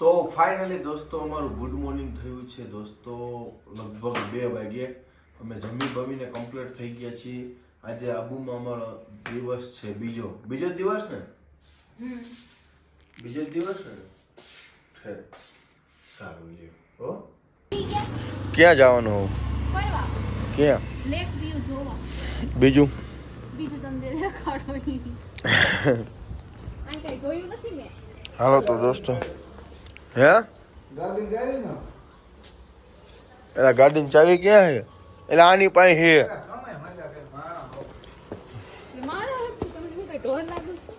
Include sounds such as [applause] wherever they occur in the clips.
તો ફાઇનલી દોસ્તો અમારું ગુડ મોર્નિંગ થયું છે દોસ્તો લગભગ બે વાગે અમે જમી બમીને કમ્પ્લીટ થઈ ગયા છીએ. આજે આબુમાં અમારો દિવસ છે બીજો. બીજો જ દિવસ ને? બીજો જ દિવસ ને? છે. સારું લ્યો. હો? ક્યાં જવાનું ફરવા. ક્યાં? લેક વ્યૂ જોવા. બીજું? બીજું તમને દેખાડો [laughs] અહીં કઈ જોયું નથી મેં? હાલો તો દોસ્તો. હે? એલા ગાડીની ચાવી ક્યાં છે એટલે આની પાસે છે એ મારા હાથ છે તમે શું કઈ ઢોર લાગો છો?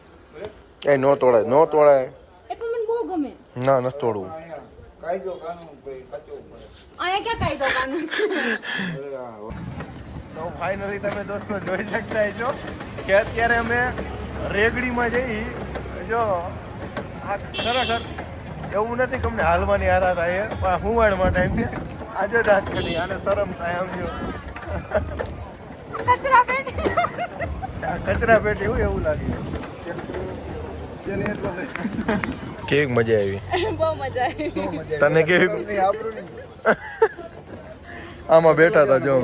એ નો તોડાય નો તોડાય. એ પણ મને બહુ ગમે. ના નથી તોડવું. અહીંયા ક્યાં કાયદો કાનૂન તો ફાઇનલી તમે દોસ્તો જોઈ શકતા છો કે અત્યારે અમે રેગડીમાં જઈ જો આ ખરેખર એવું નથી કે અમને હાલવાની હારા થાય છે, પણ હુવાડ માટે એમ કે આજે રાત કરી આને શરમ થાય સમજો કચરા પેટી. કચરા પેટી હોય એવું લાગે. કેવી મજા આવી? બહુ મજા આવી. તને કેવી આમાં બેઠા હતા જો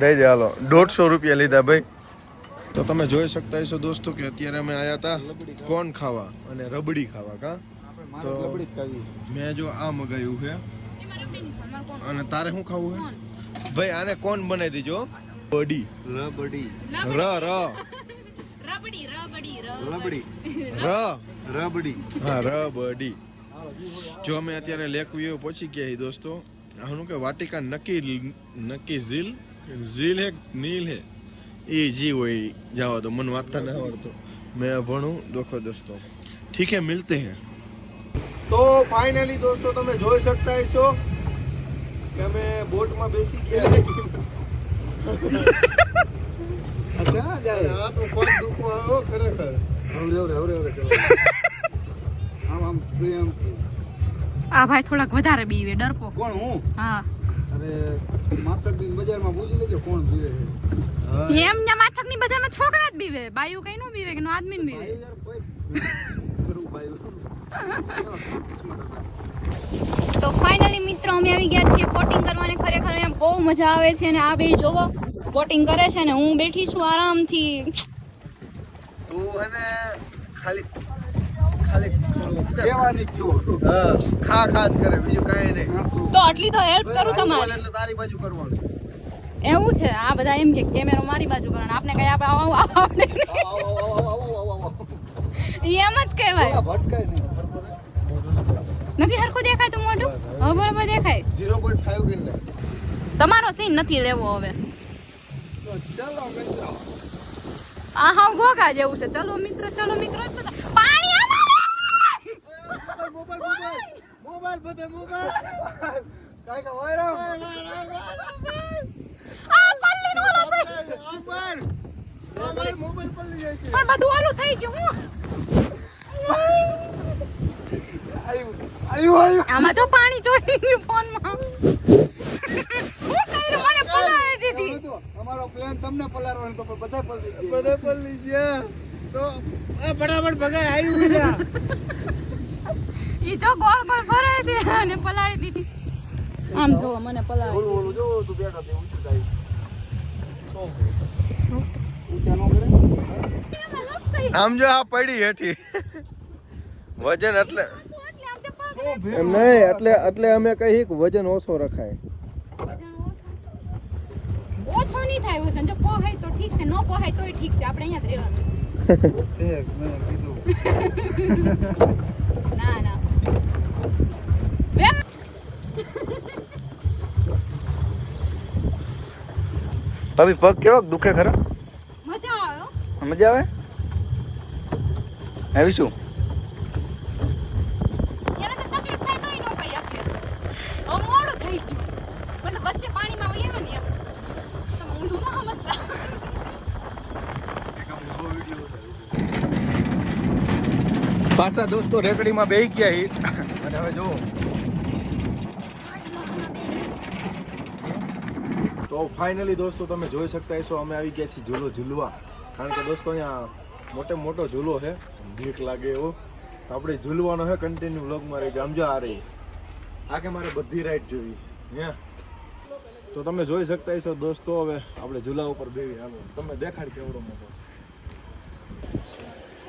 દઈ દે હાલો. દોઢસો રૂપિયા લીધા ભાઈ. તો તમે જોઈ શકતા હશો દોસ્તો કે અત્યારે અમે આયા હતા કોણ ખાવા અને રબડી ખાવા કા? તો મેં જો આ મગાવ્યું છે. અને તારે શું ખાવું છે? ભાઈ આને કોણ બનાવી દીજો? બડી રબડી. ર ર. રબડી રબડી રબડી. ર. રબડી. હા રબડી. જો અમે અત્યારે લેક વ્યૂ પહોંચી ગયા દોસ્તો. આનું કે વાટિકા નક્કી નક્કી ઝીલ. ઝીલ હે નીલ હે? એ જી હોય. જાવા દો મને વાંચતા ના આવડતો મેં ભણું દોખો દોસ્તો. ઠીક હે મિલતે હે. તો ફાઇનલી દોસ્તો તમે જોઈ શકતા હશો કે અમે બોટમાં બેસી ગયા. અચ્છા જાય આ તો પગ દુખવા ખરેખર. હવરે હવરે હવરે હવરે ચલો. આમ આમ પ્રેમ આ ભાઈ થોડાક વધારે બીવે ડરપો કોણ હું? હા. અરે માતકની બજારમાં પૂછી લેજો કોણ બીવે છે. એમ ને માથકની બજારમાં છોકરા જ બીવે. બાયું કઈ નું બીવે કે નો આદમી બીવે. યાર કોઈ કરું તો ફાઇનલી મિત્રો અમે આવી ગયા છીએ બોટિંગ કરવાની ખરેખર એમ બહુ મજા આવે છે અને આ બે જોવો બોટિંગ કરે છે ને હું બેઠી છું આરામથી ખાલી ખાલી દેવાની જ છું હા, ખા ખા જ કરે બીજું કાંઈ નહીં તો આટલી તો હેલ્પ કરું તમારી એટલે તારી બાજુ કરવાનું એવું છે આ બધા એમ કે કેમેરો મારી બાજુ કરો ને આપને કઈ આપણે આવા આવા એમ જ કહેવાય ભટકાય નહીં નથી હરખું દેખાય તો મોઢું? હવે. બરોબર દેખાય. ઝીરો પોઈન્ટ ફાઈવ કે તમારો સીન નથી લેવો હવે. તો ચાલો મિત્રો આ હા ગોગા જેવું છે. ચલો મિત્રો ચલો મિત્રો પાણી આમાં મોબાઈલ મોબાઈલ મોબાઈલ. બધે મોબાઈલ. કાઈ કા વાયરો આ પલ્લી નો મોબાઈલ મોબાઈલ મોબાઈલ જાય છે. પણ બધું ઓલું થઈ ગયું હું? આયુ આયુ આયુ આમાં જો પાણી ચોટી ગયું ફોનમાં. હું કર્યું? મને પલાળી દીધી. અમારો પ્લાન તમને પલાળવાનો તો પણ બધા પલળી ગયા. બધા પલળી ગયા. તો આ ફટાફટ ભગાય આવ્યું ગયા ઈ જો ગોળ ગોળ ફરે છે અને પલાળી દીધી. આમ જો મને પલાળી ઓલું દીધી. ઓલું જો તું બેઠો તે ઊંચું જાય આમ જો આ પડી હેઠી. વજન એટલે તો એટલે આમ ચપ્પલ એમ નહીં એટલે એટલે અમે કહી કે વજન ઓછો રખાય. ઓછો? ઓછો નહીં થાય વજન. જો પોહાય તો ઠીક છે નો પોહાય તોય ઠીક છે. આપણે અહીંયા જ રહેવાનું. ઠીક મેં કીધું ના ના ભાભી પગ કેવો દુખે ખરા? મજા આવે મજા આવે? આવી શું એને તો તકલીફ થાય તોય નો કઈ આપે હવે મોડું થઈ ગયું પણ વચ્ચે પાણીમાં વહી આવે ને એમ તમે ઊંધું ના સમજતા પાછા દોસ્તો રેકડીમાં બેહી ગયા હી. અને હવે જો તો ફાઇનલી દોસ્તો તમે જોઈ શકતા હશો, અમે આવી ગયા છીએ ઝૂલો ઝૂલવા. કારણ કે દોસ્તો અહીંયા મોટે મોટો ઝૂલો છે. ભીખ લાગે એવો. આપણે ઝૂલવાનો છે કન્ટિન્યુ વ્લોગ રહી સમજો આ રહી. આ કે મારે બધી રાઈડ જોવી હે? તો તમે જોઈ શકતા હશો દોસ્તો, હવે આપણે ઝૂલા ઉપર બેવી હાલો. તમે દેખાડ કેવડો મોટો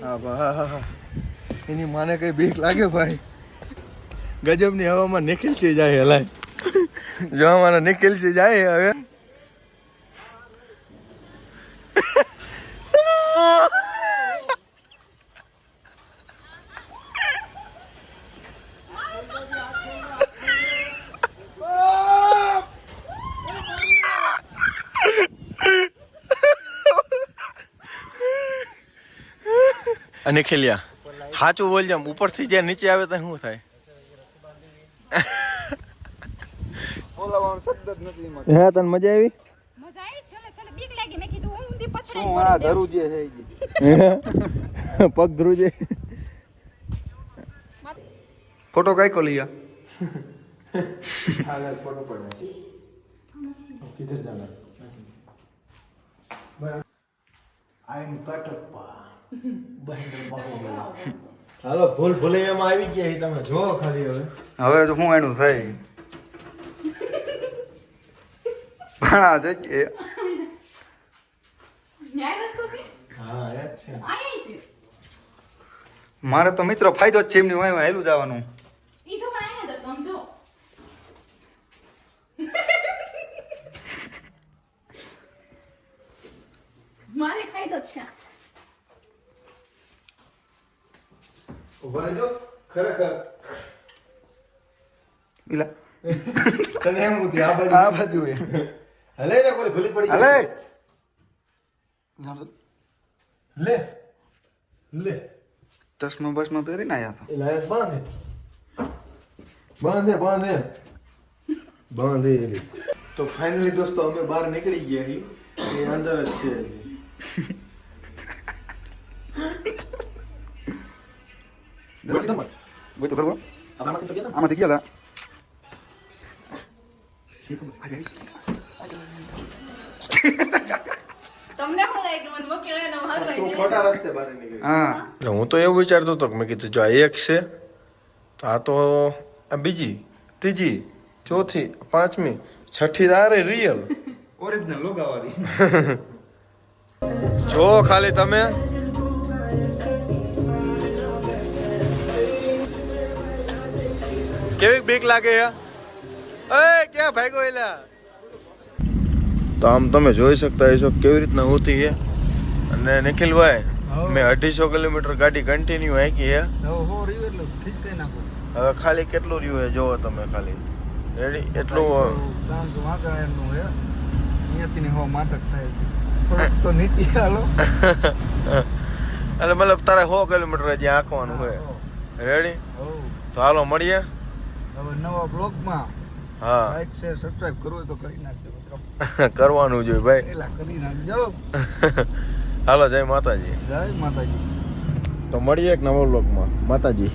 હા [laughs] ભા- હા હા એની માને કઈ બીક લાગે ભાઈ? ગજબની હવામાં નિખિલ છે જાય હલાય જો અમારા નિખિલ છે જાય હવે. અને ખેલ્યા. સાચું બોલજે આમ ઉપરથી જે નીચે આવે તો શું થાય બોલાવવાનો શબ્દ જ નથી એમાં હે તને મજા આવી મજા આવી છેલ્લે છેલ્લે બીક લાગી મેં કીધું હું ઊંધી પછડાઈ શું આ પડી ધરું જે છે ઈ જે. પગ ધ્રુજે માથે- ફોટો કઈ કો लिया हां फोटो पड़ा किधर जाना आई एम कटप्पा બહેન્દ્ર બાહુબલી હાલો ભૂલ ભૂલે એમાં આવી ગયા તમે. જો ખાલી હવે. હવે તો શું એનું થાય? પણ આ જો હા મારે તો મિત્રો ફાયદો જ છે એમની વાય હેલું જવાનું. ઈ જો પણ આયા તો સમજો મારે ફાયદો છે ઊભા રહેજો ખરેખર ઇલા તને એમ ઉતી આ બાજુ આ બાજુ એ હલે ને કોઈ ભૂલી પડી હલે લે લે ચશ્મા બસમાં પહેરીને આવ્યા તો એ લાયક બાંધે બાંધે બાંધે બાંધે એલી તો ફાઇનલી દોસ્તો અમે બહાર નીકળી ગયા છીએ એ અંદર જ છે તું મારવા ખોટા રસ્તે બહાર નીકળી હા હું તો એવું વિચારતો હતો મેં કીધું જો આ એક છે તો આ તો આ બીજી ત્રીજી ચોથી પાંચમી છઠ્ઠી તારે રિયલ ઓરિજિનલ લોગાવાળી જો ખાલી તમે કેવી બીક લાગે છે એ ક્યાં ભાગ્યો એલા? તો આમ તમે જોઈ શકતા હશો કેવી રીતના હોતી છે અને નિખિલભાઈ મેં અઢીસો કિલોમીટર ગાડી કન્ટિન્યુ હાંકી છે હો. હવે ખાલી કેટલું રહ્યું છે જોવો તમે ખાલી. રેડી એટલું હે. હો [laughs] એટલે મતલબ તારે સો કિલોમીટર હજી આંકવાનું હોય. રેડી તો હાલો મળીએ. હવે નવા બ્લોગમાં હા. લાઈક શેર સબસ્ક્રાઇબ કરવું હોય તો કરી નાખજો મિત્રો. [laughs] કરવાનું જોઈએ ભાઈ. એલા કરી નાખજો. [laughs] હાલો જય માતાજી. જય માતાજી. તો મળીએ એક નવો બ્લોગમાં. માતાજી.